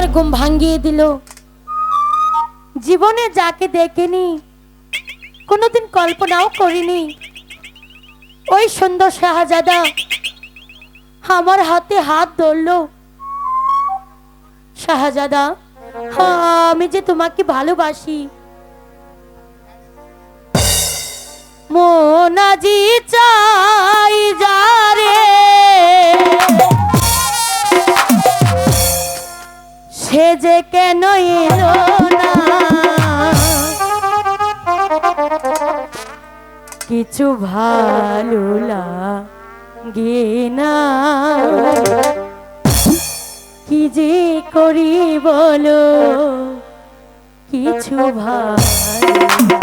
আমার ঘুম ভাঙিয়ে দিল। জীবনে যাকে দেখেনি, কোনোদিন কল্পনাও করিনি। ওই সুন্দর শাহজাদা আমার হাতে হাত ধরলো। শাহজাদা আমি যে তোমাকে ভালোবাসি। মোনাজি সে যে কেন কিছু ভালো লাগে কি যে করি বলো? কিছু ভালো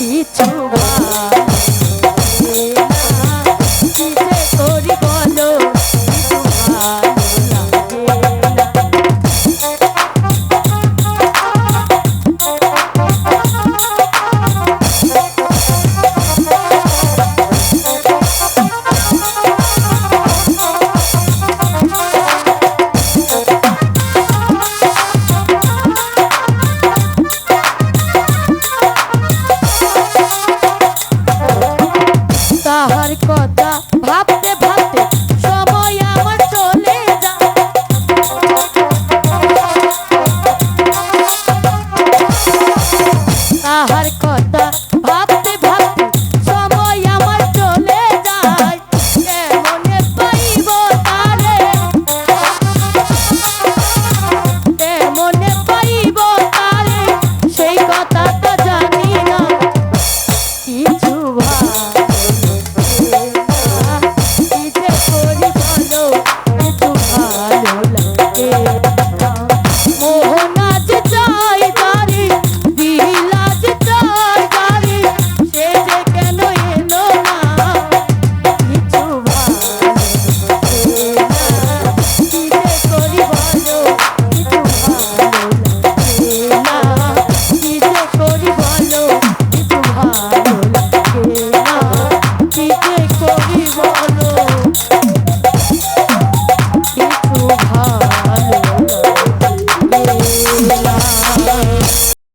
কিছু ভালো Hardcore.